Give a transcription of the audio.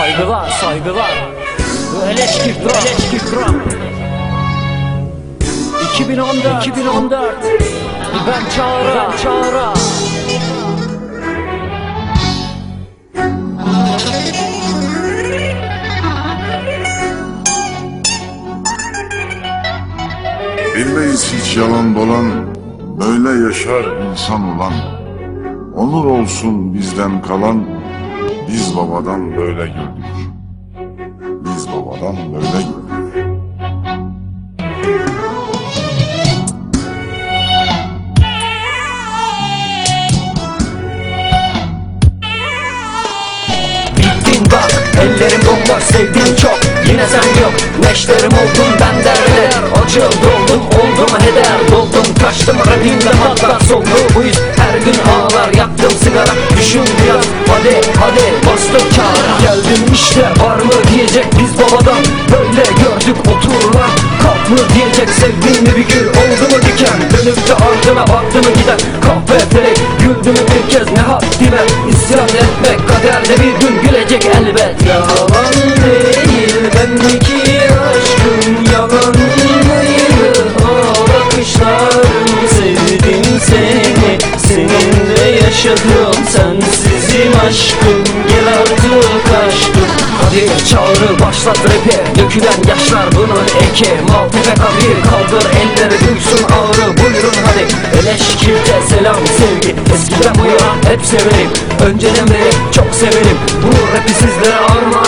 Saygılar, saygılar. Eleşki Kram, Eleşki Kram. 2014, 2014. Ben Çağrı, ben Çağrı. Bilmeyiz hiç yalan dolan, böyle yaşar insan olan. Onur olsun bizden kalan, biz babadan böyle gördük. Biz babadan böyle gördük. Bittin bak ellerim bomboş sevdiğim çok Yine sen yok neşterim oldun ben derler Acı doldum oldum heder Doldum kaçtım rapimde hatta soldu bu yüz diyecek biz babadan. Böyle gördük otururlar Kalk mı diyecek sevdin mi bir gül. Oldu mu diken Dönüp de ardına baktı mı giden Kahve felek güldü mü bir kez ne haddime İsyan etmek kaderde bir gün gülecek elbet. Yalan değil bendeki aşkın yalan mıydı O bakışların sevdim seni. Seninle yaşadım sensizim aşkım başlat rapi Dökülen yaşlar bunun eki Maltepe kabir kaldır elleri duysun ağrı Buyurun hadi. Eleşkirte selam sevgi. Eskiden bu ya hep severim. Önceden beri çok severim. Bu rapi sizlere armağan